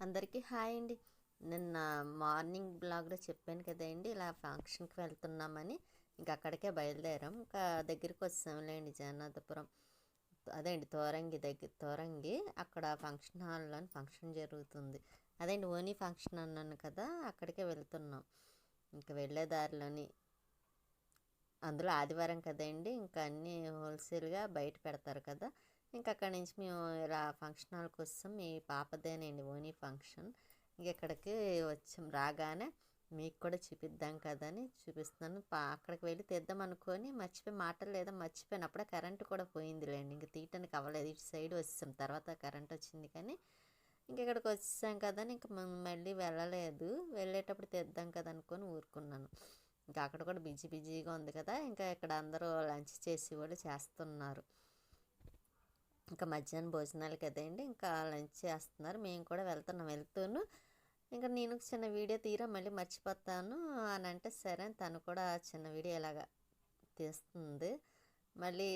అందరికీ హాయ్ అండి. నిన్న మార్నింగ్ బ్లాగ్లో చెప్పాను కదండి ఇలా ఫంక్షన్కి వెళ్తున్నామని. ఇంక అక్కడికే బయలుదేరాం. ఇంకా దగ్గరికి వచ్చాంలేండి జగన్నాథపురం అదే అండి తోరంగి దగ్గర తోరంగి అక్కడ ఫంక్షన్ హాల్లో ఫంక్షన్ జరుగుతుంది. అదేండి ఓనీ ఫంక్షన్ అన్నాను కదా అక్కడికే వెళ్తున్నాం. ఇంకా వెళ్ళే దారిలోని అందులో ఆదివారం కదండి ఇంకా అన్నీ హోల్సేల్గా బయట పెడతారు కదా. ఇంకా అక్కడి నుంచి మేము ఇలా ఫంక్షన్ హాల్ కోసం మీ పాపదేనండి ఓనీ ఫంక్షన్. ఇంక ఇక్కడికి వచ్చాం రాగానే మీకు కూడా చూపిద్దాం కదని చూపిస్తున్నాను. పా అక్కడికి వెళ్ళి తెద్దాం అనుకొని మర్చిపోయి మాటలు లేదా మర్చిపోయాను అప్పుడే కరెంటు కూడా పోయిందిలేండి. ఇంక తీయటానికి అవ్వలేదు. ఇటు సైడ్ వచ్చాం. తర్వాత కరెంట్ వచ్చింది కానీ ఇంక ఇక్కడికి వచ్చాం కదా ఇంక మళ్ళీ వెళ్ళలేదు. వెళ్ళేటప్పుడు తెద్దాం కదా అనుకొని ఊరుకున్నాను. ఇంకా అక్కడ కూడా బిజీ బిజీగా ఉంది కదా. ఇంకా ఇక్కడ అందరూ లంచ్ చేసి వాళ్ళు చేస్తున్నారు. ఇంకా మధ్యాహ్నం భోజనాలు కదండి ఇంకా లంచ్ చేస్తున్నారు. మేము కూడా వెళ్తున్నాం వెళ్తూను. ఇంకా నేను చిన్న వీడియో తీరా మళ్ళీ మర్చిపోతాను అని అంటే సరే తను కూడా చిన్న వీడియో ఇలాగా తీస్తుంది. మళ్ళీ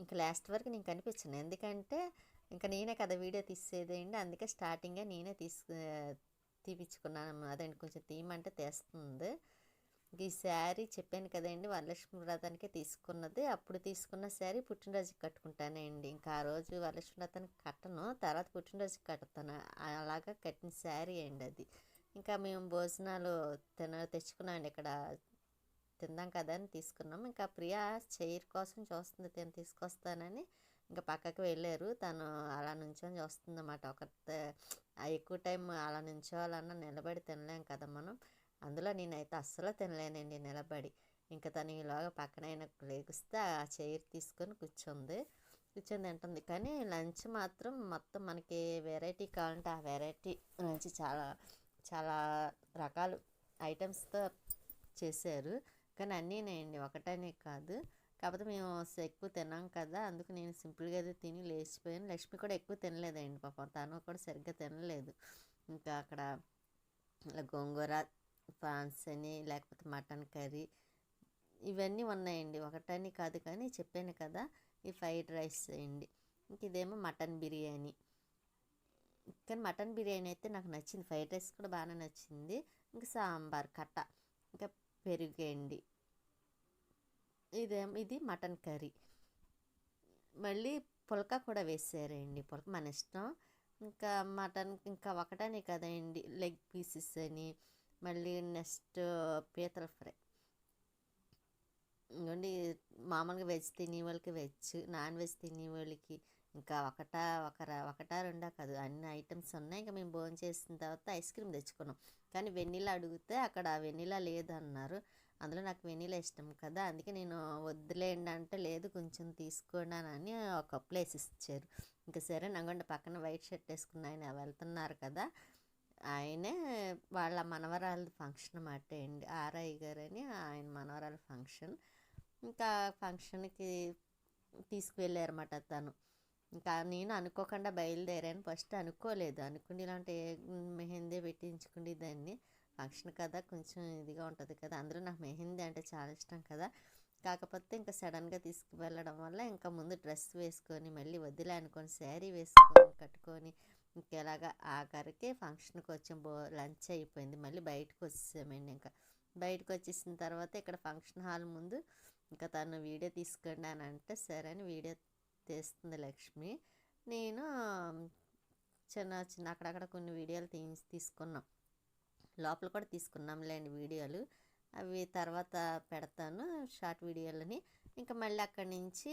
ఇంకా లాస్ట్ వరకు నేను కనిపించను. ఎందుకంటే ఇంకా నేనే కదా వీడియో తీసేదేంటి అందుకే స్టార్టింగే నేనే తీసు తీపించుకున్నాను అదండి కొంచెం తీయమంటే తీస్తుంది. ఈ శారీ చెప్పాను కదండి వరలక్ష్మి వ్రతానికి తీసుకున్నది. అప్పుడు తీసుకున్న శారీ పుట్టినరోజుకి కట్టుకుంటానండి. ఇంకా ఆ రోజు వరలక్ష్మి వ్రతానికి కట్టను తర్వాత పుట్టినరోజుకి కడతాను. అలాగా కట్టిన శారీ అండి అది. ఇంకా మేము భోజనాలు తిన తెచ్చుకున్నామండి ఇక్కడ. తిందాం కదా అని తీసుకున్నాం ఇంకా ప్రియా చైర్ కోసం చూస్తుంది తిని తీసుకొస్తానని. ఇంకా పక్కకి వెళ్ళారు. తను అలా నుంచొని చూస్తుంది అన్నమాట ఒక ఎక్కువ టైం అలా నుంచోవాలన్నా నిలబడి తినలేం కదా మనం. అందులో నేనైతే అస్సలు తినలేనండి నిలబడి. ఇంకా తను ఈలోగా పక్కనైనా లేగిస్తే ఆ చైర్ తీసుకొని కూర్చుంది. కూర్చొని తింటుంది. కానీ లంచ్ మాత్రం మొత్తం మనకి వెరైటీ కావాలంటే ఆ వెరైటీ లంచ్ చాలా చాలా రకాలు ఐటమ్స్తో చేశారు. కానీ అన్నీనేయండి ఒకటనే కాదు. కాకపోతే మేము ఎక్కువ తిన్నాం కదా అందుకు నేను సింపుల్గా అయితే తిని లేచిపోయాను. లక్ష్మి కూడా ఎక్కువ తినలేదండి పాపం. తను కూడా సరిగ్గా తినలేదు. ఇంకా అక్కడ గోంగూర ప్రాన్స్ అని లేకపోతే మటన్ కర్రీ ఇవన్నీ ఉన్నాయండి. ఒకటని కాదు కానీ చెప్పాను కదా ఈ ఫ్రైడ్ రైస్ అండి. ఇంక ఇదేమో మటన్ బిర్యానీ. కానీ మటన్ బిర్యానీ అయితే నాకు నచ్చింది. ఫ్రైడ్ రైస్ కూడా బాగానే నచ్చింది. ఇంకా సాంబార్ కట్ట ఇంకా పెరుగండి ఇదేమో ఇది మటన్ కర్రీ. మళ్ళీ పులక కూడా వేసారండి. పులక మన ఇష్టం. ఇంకా మటన్ ఇంకా ఒకటనే కదండి లెగ్ పీసెస్ అని. మళ్ళీ నెక్స్ట్ పీతల ఫ్రై. ఇంకోండి మామూలుగా వెజ్ తినే వాళ్ళకి వెజ్ నాన్ వెజ్ తినే వాళ్ళకి ఇంకా ఒకటా ఒక ఒకటా రెండా కాదు. అన్ని ఐటమ్స్ ఉన్నాయి. ఇంకా మేము భోజనం చేసిన తర్వాత ఐస్ క్రీమ్ తెచ్చుకున్నాం. కానీ వెన్నీలా అడిగితే అక్కడ వెన్నీలా లేదన్నారు. అందులో నాకు వెనీలా ఇష్టం కదా అందుకే నేను వద్దులేండి అంటే లేదు కొంచెం తీసుకోండి అని ఒక ప్లేస్ ఇచ్చారు. ఇంకా సరే నంగొండ పక్కన వైట్ షర్ట్ వేసుకున్న ఆయన వెళ్తున్నారు కదా ఆయనే వాళ్ళ మనవరాల ఫంక్షన్ అన్నమాట అండి. ఆర్ఐ గారు అని ఆయన మనవరాల ఫంక్షన్. ఇంకా ఫంక్షన్కి తీసుకువెళ్ళారన్నమాట తను. ఇంకా నేను అనుకోకుండా బయలుదేరాను. ఫస్ట్ అనుకోలేదు. అనుకుని ఇలాంటి మెహందీ పెట్టించుకునే దాన్ని. ఫంక్షన్ కదా కొంచెం ఇదిగా ఉంటుంది కదా. అందరూ నాకు మెహందీ అంటే చాలా ఇష్టం కదా. కాకపోతే ఇంకా సడన్గా తీసుకువెళ్ళడం వల్ల ఇంకా ముందు డ్రెస్ వేసుకొని మళ్ళీ వదిలే అనుకొని శారీ వేసుకొని కట్టుకొని ఇంకెలాగా ఆఖరికి ఫంక్షన్కి వచ్చాం బో లంచ్ అయిపోయింది. మళ్ళీ బయటకు వచ్చేసామండి ఇంకా. బయటకు వచ్చేసిన తర్వాత ఇక్కడ ఫంక్షన్ హాల్ ముందు ఇంకా తను వీడియో తీసుకోండి అని అంటే సరే అని వీడియో తీస్తుంది లక్ష్మి. నేను చిన్న చిన్న అక్కడక్కడ కొన్ని వీడియోలు తీ తీసుకున్నాం. లోపల కూడా తీసుకున్నాంలేండి వీడియోలు. అవి తర్వాత పెడతాను షార్ట్ వీడియోలని. ఇంకా మళ్ళీ అక్కడి నుంచి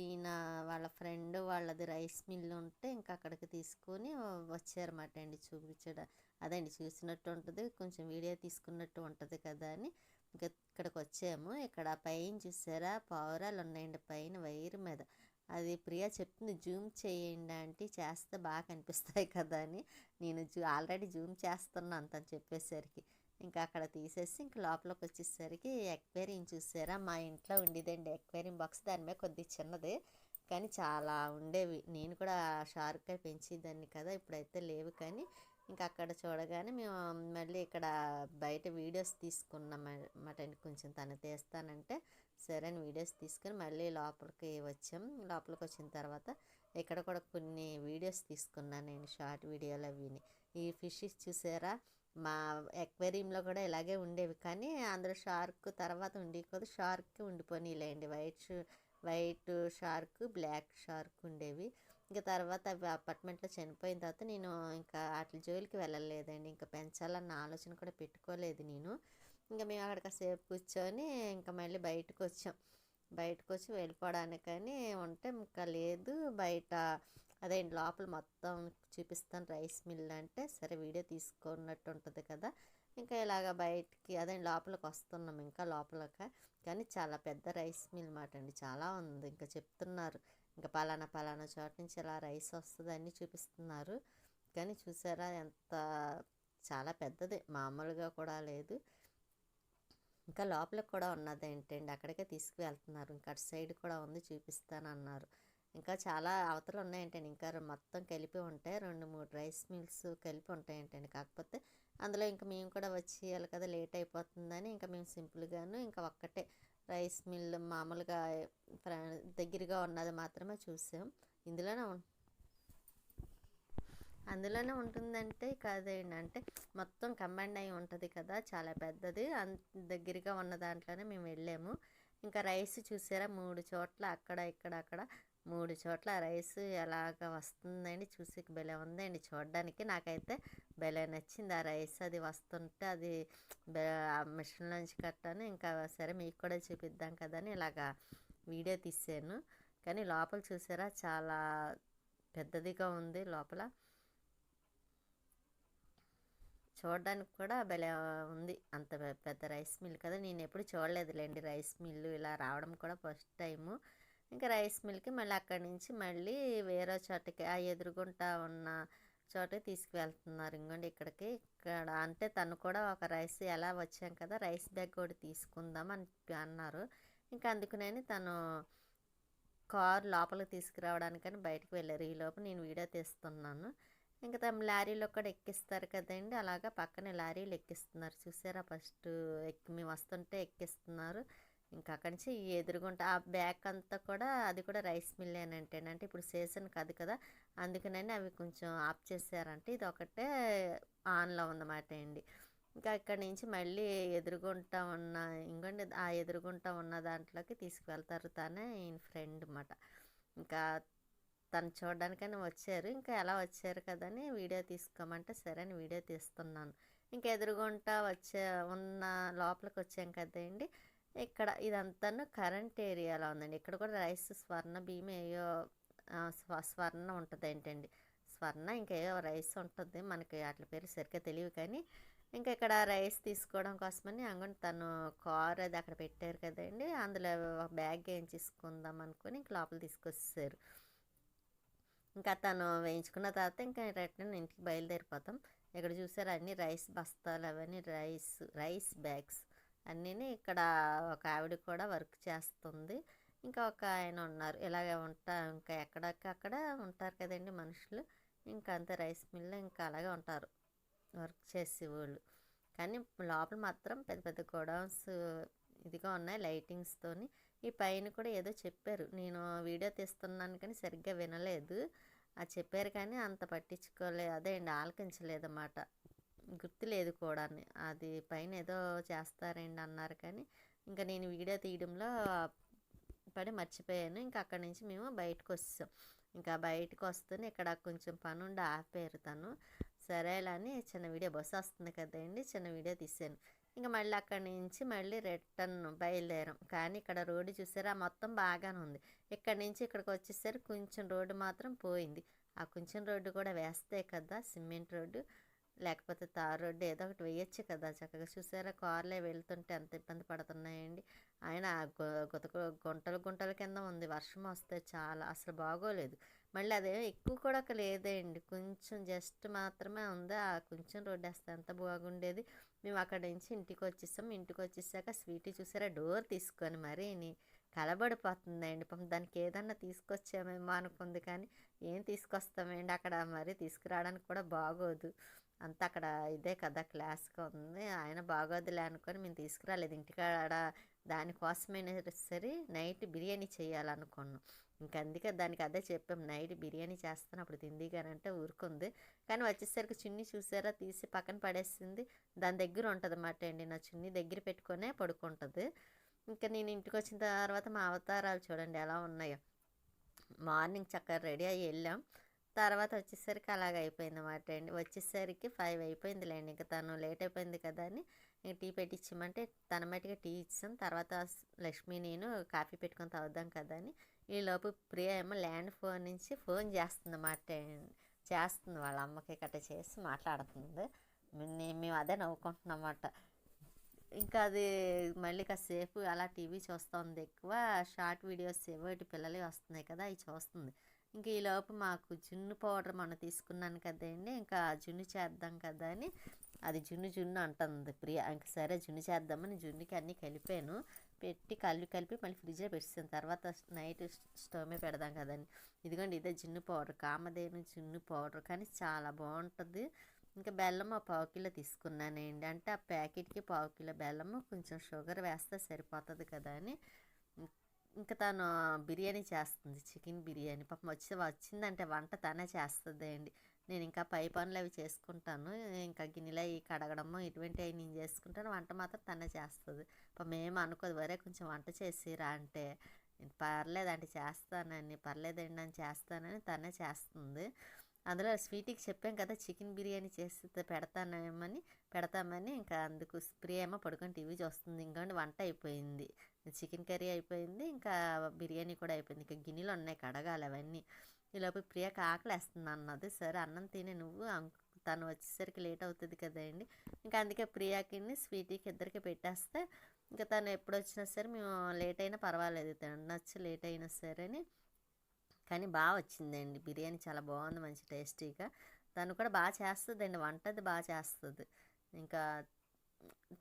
ఈయన వాళ్ళ ఫ్రెండ్ వాళ్ళది రైస్ మిల్ ఉంటే ఇంకా అక్కడికి తీసుకొని వచ్చారన్నమాట అండి చూపించడం. అదండి చూసినట్టు ఉంటుంది కొంచెం వీడియో తీసుకున్నట్టు ఉంటుంది కదా అని. ఇంకా ఇక్కడికి వచ్చాము. ఇక్కడ పైన చూసారా? పావురాలు ఉన్నాయండి పైన వైర్ మీద. అది ప్రియా చెప్తుంది జూమ్ చేయండి అంటే చేస్తే బాగా కనిపిస్తాయి కదా అని. నేను జూ ఆల్రెడీ జూమ్ చేస్తున్నాను తను చెప్పేసరికి. ఇంకా అక్కడ తీసేసి ఇంక లోపలికి వచ్చేసరికి ఎక్వేరియం చూసారా? మా ఇంట్లో ఉండేదండి ఎక్వేరియం బాక్స్. దాని మీద కొద్దిగా చిన్నది కానీ చాలా ఉండేవి. నేను కూడా షార్క్గా పెంచేదాన్ని కదా ఇప్పుడైతే లేవు కానీ ఇంకా అక్కడ చూడగానే మేము మళ్ళీ ఇక్కడ బయట వీడియోస్ తీసుకున్నాం అండి. కొంచెం తను తీస్తానంటే సరే అని వీడియోస్ తీసుకొని మళ్ళీ లోపలికి వచ్చాం. లోపలికి వచ్చిన తర్వాత ఇక్కడ కూడా కొన్ని వీడియోస్ తీసుకున్నాను నేను షార్ట్ వీడియోలు అవిని. ఈ ఫిషెస్ చూసారా? మా ఎక్వేరియంలో కూడా ఇలాగే ఉండేవి. కానీ అందులో షార్క్ తర్వాత ఉండేది. Shark ఉండిపోయినాయిలేండి white white shark black shark ఉండేవి. ఇంకా తర్వాత అవి అపార్ట్మెంట్లో చనిపోయిన తర్వాత నేను ఇంకా వాటి జోలికి వెళ్ళలేదండి. ఇంకా పెంచాలన్న ఆలోచన కూడా పెట్టుకోలేదు నేను. ఇంకా మేము అక్కడ కాసేపు కూర్చొని ఇంకా మళ్ళీ బయటకు వచ్చాం బయటకు వచ్చి వెళ్ళిపోవడానికని ఉంటే ఇంకా లేదు. బయట అదే లోపల మొత్తం చూపిస్తాను రైస్ మిల్ అంటే సరే వీడియో తీసుకున్నట్టు ఉంటుంది కదా. ఇంకా ఇలాగ బయటికి అదే లోపలికి వస్తున్నాం ఇంకా లోపలక. కానీ చాలా పెద్ద రైస్ మిల్ మాట అండి చాలా ఉంది. ఇంకా చెప్తున్నారు ఇంకా పలానా పలానా చోట నుంచి ఇలా రైస్ వస్తుంది అన్నీ చూపిస్తున్నారు. కానీ చూసారా ఎంత చాలా పెద్దది మామూలుగా కూడా లేదు. ఇంకా లోపలికి కూడా ఉన్నది ఏంటండి అక్కడికే తీసుకువెళ్తున్నారు. ఇంకా అటు సైడ్ కూడా ఉంది చూపిస్తానన్నారు. ఇంకా చాలా అవతలు ఉన్నాయంటండి. ఇంకా మొత్తం కలిపి ఉంటాయి. రెండు మూడు రైస్ మిల్స్ కలిపి ఉంటాయంటండి. కాకపోతే అందులో ఇంకా మేము కూడా వచ్చేయాలి కదా లేట్ అయిపోతుందని ఇంకా మేము సింపుల్గాను ఇంకా ఒక్కటే రైస్ మిల్ మామూలుగా దగ్గరగా ఉన్నది మాత్రమే చూసాం. ఇందులోనే అందులోనే ఉంటుందంటే కాదండి అంటే మొత్తం కంబైండ్ అయి ఉంటుంది కదా చాలా పెద్దది. దగ్గరగా ఉన్న దాంట్లోనే మేము వెళ్ళాము. ఇంకా రైస్ చూసారా? మూడు చోట్ల అక్కడ ఇక్కడ అక్కడ. మూడు చోట్ల రైస్ ఎలాగ వస్తుందండి? చూసి భలే ఉందండి. చూడడానికి నాకైతే భలే నచ్చింది ఆ రైస్. అది వస్తుంటే అది మిషన్ నుంచి కట్టాను. ఇంకా సరే మీకు కూడా చూపిద్దాం కదా అని ఇలాగా వీడియో తీసాను. కానీ లోపల చూసారా? చాలా పెద్దదిగా ఉంది లోపల. చూడడానికి కూడా భలే ఉంది. అంత పెద్ద రైస్ మిల్ కదా. నేను ఎప్పుడు చూడలేదులేండి రైస్ మిల్లు. ఇలా రావడం కూడా ఫస్ట్ టైము. ఇంకా రైస్ మిల్కి మళ్ళీ అక్కడి నుంచి మళ్ళీ వేరే చోటకి ఆ ఎదురుగుంటా ఉన్న చోటకి తీసుకువెళ్తున్నారు. ఇంకోండి ఇక్కడికి ఇక్కడ అంటే తను కూడా ఒక రైస్ ఎలా వచ్చాం కదా రైస్ బ్యాగ్ కూడా తీసుకుందాం అని అన్నారు. ఇంకా అందుకునే తను కార్ లోపలికి తీసుకురావడానికని బయటకు వెళ్ళారు. ఈ లోపు నేను వీడియో తీస్తున్నాను. ఇంకా తమ లారీలో కూడా ఎక్కిస్తారు కదండి అలాగా పక్కనే లారీలు ఎక్కిస్తున్నారు. చూసారా ఫస్ట్ ఎక్కి మేము వస్తుంటే ఎక్కిస్తున్నారు. ఇంకా అక్కడి నుంచి ఎదురుగుంట. ఆ బ్యాక్ అంతా కూడా అది కూడా రైస్ మిల్ అంటే ఇప్పుడు సీజన్ కాదు కదా అందుకనని అవి కొంచెం ఆఫ్ చేశారంటే ఇది ఒకటే ఆన్లో ఉందన్నమాట అండి. ఇంకా ఇక్కడి నుంచి మళ్ళీ ఎదురుగుంటా ఉన్న ఇంకోండి ఆ ఎదురుగుంటా ఉన్న దాంట్లోకి తీసుకువెళ్తారు తనే ఈయన ఫ్రెండ్ అన్నమాట. ఇంకా తను చూడడానికని వచ్చారు. ఇంకా ఎలా వచ్చారు కదని వీడియో తీసుకోమంటే సరే అని వీడియో తీస్తున్నాను. ఇంకా ఎదురుగుంటా వచ్చే ఉన్న లోపలికి వచ్చాం కదండి ఇక్కడ ఇదంతా కరెంట్ ఏరియాలో ఉందండి. ఇక్కడ కూడా రైస్ స్వర్ణ భీమ్ ఏయో స్వర్ణ ఉంటుంది ఏంటండి? స్వర్ణ ఇంకా ఏదో రైస్ ఉంటుంది మనకి వాటి పేరు సరిగ్గా తెలియదు కానీ ఇంకా ఇక్కడ రైస్ తీసుకోవడం కోసమని అంగన్ తను కార్ అది అక్కడ పెట్టారు కదండి. అందులో బ్యాగ్ వేయించేసుకుందాం అనుకుని ఇంక లోపల తీసుకొచ్చేసారు. ఇంకా తను వేయించుకున్న తర్వాత ఇంకా రిటర్న్ ఇంటికి బయలుదేరిపోతాం. ఇక్కడ చూసారు అన్ని రైస్ బస్తాలు అవన్నీ రైస్ రైస్ బ్యాగ్స్. అన్నీ ఇక్కడ ఒక ఆవిడ కూడా వర్క్ చేస్తుంది. ఇంకా ఒక ఆయన ఉన్నారు. ఇలాగే ఉంటా ఇంకా ఎక్కడక్కడ ఉంటారు కదండి మనుషులు. ఇంకా అంతే రైస్ మిల్ ఇంకా అలాగే ఉంటారు. వర్క్ చేసేవాళ్ళు కానీ లోపల మాత్రం పెద్ద పెద్ద గోడౌన్స్ ఇదిగా ఉన్నాయి లైటింగ్స్తోని ఈ పైన కూడా ఏదో చెప్పారు. నేను వీడియో తీస్తున్నాను కానీ సరిగ్గా వినలేదు. అది చెప్పారు కానీ అంత పట్టించుకోలేదు అదే అండి ఆలకించలేదన్నమాట. గుర్తులేదు కూడా అది పైన ఏదో చేస్తారండి అన్నారు కానీ ఇంకా నేను వీడియో తీయడంలో పడి మర్చిపోయాను. ఇంకా అక్కడి నుంచి మేము బయటకు వస్తాం. ఇంకా బయటకు వస్తూనే ఇక్కడ కొంచెం పని ఉండి ఆపేరు తను. సరేలా అని చిన్న వీడియో బస్సు వస్తుంది కదండి చిన్న వీడియో తీసాను ఇంకా మళ్ళీ అక్కడి నుంచి మళ్ళీ రిటర్న్ బయలుదేరాం. కానీ ఇక్కడ రోడ్డు చూసారా మొత్తం బాగానే ఉంది. ఇక్కడ నుంచి ఇక్కడికి వచ్చేసరికి కొంచెం రోడ్డు మాత్రం పోయింది. ఆ కొంచెం రోడ్డు కూడా వేస్తే కదా సిమెంట్ రోడ్డు. లేకపోతే తార్ రోడ్డు ఏదో ఒకటి వేయచ్చు కదా. చక్కగా చూసారా? కార్లే వెళ్తుంటే ఎంత ఇబ్బంది పడుతున్నాయండి. ఆయన గుత గుంటలు గుంటల కింద ఉంది. వర్షం వస్తే చాలా అసలు బాగోలేదు. మళ్ళీ అదే ఎక్కువ కూడా లేదండి. కొంచెం జస్ట్ మాత్రమే ఉంది. ఆ కొంచెం రోడ్డు వేస్తే ఎంత బాగుండేది. మేము అక్కడ నుంచి ఇంటికి వచ్చేసాం. ఇంటికి వచ్చేసాక స్వీట్ చూసారా? డోర్ తీసుకొని మరీ కలబడిపోతుందండి. పాపం దానికి ఏదన్నా తీసుకొచ్చామేమో అనుకుంది కానీ ఏం తీసుకొస్తామండి? అక్కడ మరీ తీసుకురావడానికి కూడా బాగోదు. అంతా అక్కడ ఇదే కదా క్లాస్గా ఉంది. ఆయన బాగోదులే అనుకొని మేము తీసుకురాలేదు. ఇంటికాడ దానికోసమైనా సరే నైట్ బిర్యానీ చేయాలనుకున్నాం. ఇంకా అందుకే దానికి అదే చెప్పాం. నైట్ బిర్యానీ చేస్తాను. అప్పుడు తింది కానీ అంటే ఊరుకుంది. కానీ వచ్చేసరికి చున్నీ చూసారా? తీసి పక్కన పడేసింది. దాని దగ్గర ఉంటుంది అన్నమాట అండి. నా చున్నీ దగ్గర పెట్టుకొనే పడుకుంటుంది. ఇంకా నేను ఇంటికి వచ్చిన తర్వాత మా అవతారాలు చూడండి ఎలా ఉన్నాయో. మార్నింగ్ చక్కగా రెడీ అయ్యి వెళ్ళాం. తర్వాత వచ్చేసరికి అలాగ అయిపోయింది అన్నమాట అండి. వచ్చేసరికి ఫైవ్ అయిపోయింది లేండి ఇంకా తను లేట్ అయిపోయింది కదా అని ఇంక టీ పెట్టించమంటే తన మట్టిగా టీ ఇచ్చాం తర్వాత లక్ష్మి నేను కాఫీ పెట్టుకొని తాగుదాం కదా అని ఈలోపు ప్రియ ఏమో ల్యాండ్ ఫోన్ నుంచి ఫోన్ చేస్తుంది అన్నమాట చేస్తుంది. వాళ్ళ అమ్మకి కట్ట చేసి మాట్లాడుతుంది. మేము అదే నవ్వుకుంటున్నాం అన్నమాట ఇంకా అది మళ్ళీ కాసేపు అలా టీవీ చూస్తుంది ఎక్కువ. షార్ట్ వీడియోస్ ఏవోటి పిల్లలే వస్తున్నాయి కదా అవి చూస్తుంది. ఇంక ఈలోపు మాకు జున్ను పౌడర్ మొన్న తీసుకున్నాను కదండి ఇంకా జున్ను చేద్దాం కదా అని. అది జున్ను జున్ను అంటుంది ప్రియ. ఇంక సరే జున్ను చేద్దామని జున్నుకి అన్నీ కలిపాను. పెట్టి కలిపి కలిపి మళ్ళీ ఫ్రిడ్జ్లో పెట్టేసాను తర్వాత నైట్ స్టవ్ మీద పెడదాం కదండి. ఇదిగోండి ఇదే జున్ను పౌడర్. కామధేను జున్ను పౌడర్ కానీ చాలా బాగుంటుంది. ఇంకా బెల్లం ఆ పావు కిలో తీసుకున్నానండి. అంటే ఆ ప్యాకెట్కి పావు కిలో బెల్లము కొంచెం షుగర్ వేస్తే సరిపోతుంది కదా అని. ఇంకా తను బిర్యానీ చేస్తుంది చికెన్ బిర్యానీ. పాపం వచ్చి వచ్చిందంటే వంట తనే చేస్తుంది అండి. నేను ఇంకా పై పనులు అవి చేసుకుంటాను. ఇంకా గిన్నెలు అవి కడగడము ఇటువంటి అవి నేను చేసుకుంటాను. వంట మాత్రం తనే చేస్తుంది. పాపం ఏం అనుకోదు వరే కొంచెం వంట చేసిరా అంటే పర్లేదండి చేస్తానని పర్లేదండి అని చేస్తానని తనే చేస్తుంది. అందులో స్వీటీకి చెప్పాం కదా చికెన్ బిర్యానీ చేసి పెడతానేమని పెడతామని ఇంకా అందుకు స్ప్రే ఏమో పడుకొని టీవీ చూస్తుంది. ఇంకోండి వంట అయిపోయింది. చికెన్ కర్రీ అయిపోయింది. ఇంకా బిర్యానీ కూడా అయిపోయింది. ఇంకా గిన్నెలు ఉన్నాయి కడగాలి అవన్నీ. ఈలోపు ప్రియకి ఆకలిస్తుంది అన్నది. సరే అన్నం తినే నువ్వు. తను వచ్చేసరికి లేట్ అవుతుంది కదండి ఇంకా అందుకే ప్రియాకి స్వీటీకి ఇద్దరికి పెట్టేస్తే ఇంకా తను ఎప్పుడు వచ్చినా సరే మేము లేట్ అయినా పర్వాలేదు. తినచ్చు లేట్ అయినా సరే అని కానీ బాగా వచ్చిందండి. బిర్యానీ చాలా బాగుంది. మంచి టేస్టీగా. తను కూడా బాగా చేస్తుందండి. వంట అది బాగా చేస్తుంది. ఇంకా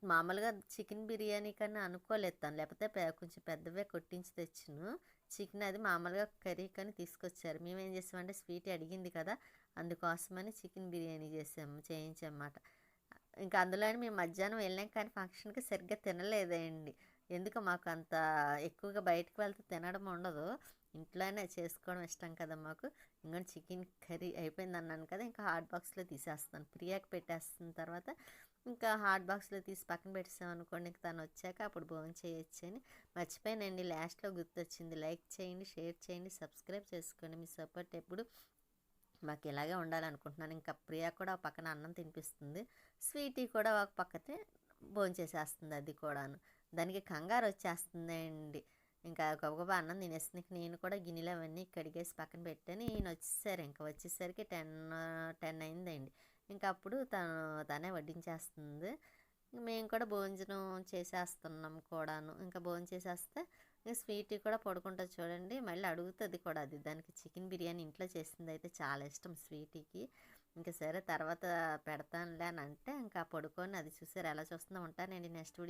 మామూలుగా చికెన్ బిర్యానీ కన్నా అనుకోలేదు తను. లేకపోతే కొంచెం పెద్దవే కొట్టించి తెచ్చును. చికెన్ అది మామూలుగా కర్రీ కానీ తీసుకొచ్చారు. మేము ఏం చేసామంటే స్వీట్ అడిగింది కదా అందుకోసమని చికెన్ బిర్యానీ చేసాము. చేయించమాట ఇంకా అందులోనే మేము మధ్యాహ్నం వెళ్ళాం కానీ ఫంక్షన్కి సరిగ్గా తినలేదండి. ఎందుకు మాకు అంత ఎక్కువగా బయటకు వెళ్తే తినడం ఉండదు. ఇంట్లోనే చేసుకోవడం ఇష్టం కదా మాకు. ఇంకా చికెన్ కర్రీ అయిపోయింది అన్నాను కదా ఇంకా హాట్ బాక్స్లో తీసేస్తాను ప్రియాకి పెట్టేస్తున్న తర్వాత ఇంకా హాట్ బాక్స్లో తీసి పక్కన పెట్టేసామనుకోండి తను వచ్చాక అప్పుడు భోజనం చేయొచ్చు అని. మర్చిపోయానండి లాస్ట్లో గుర్తొచ్చింది. లైక్ చేయండి షేర్ చేయండి సబ్స్క్రైబ్ చేసుకోండి. మీ సపోర్ట్ ఎప్పుడు మాకు ఇలాగే ఉండాలనుకుంటున్నాను. ఇంకా ప్రియా కూడా ఒక పక్కన అన్నం తినిపిస్తుంది. స్వీటీ కూడా ఒక పక్కతే భోంచేసేస్తుంది అది కూడాను. దానికి కంగారు వచ్చేస్తుంది అండి ఇంకా గబగబా అన్నం తినేస్తుంది నేను కూడా గిన్నెలు అవన్నీ కడిగేసి పక్కన పెట్టాను ఈయన వచ్చేసారు. ఇంకా వచ్చేసరికి టెన్ టెన్ అయిందండి. ఇంకా అప్పుడు తను తనే వడ్డించేస్తుంది. మేము కూడా భోజనం చేసేస్తున్నాం కూడాను. ఇంకా భోజనం చేసేస్తే ఇంకా స్వీట్ కూడా పడుకుంటుంది చూడండి. మళ్ళీ అడుగుతుంది కూడా అది. దానికి చికెన్ బిర్యానీ ఇంట్లో చేసింది అయితే చాలా ఇష్టం స్వీటీకి. ఇంకా సరే తర్వాత పెడతానులే అని అంటే ఇంకా పడుకొని అది చూసారు. ఎలా చూస్తుందో ఉంటానండి నెక్స్ట్ వీడియో.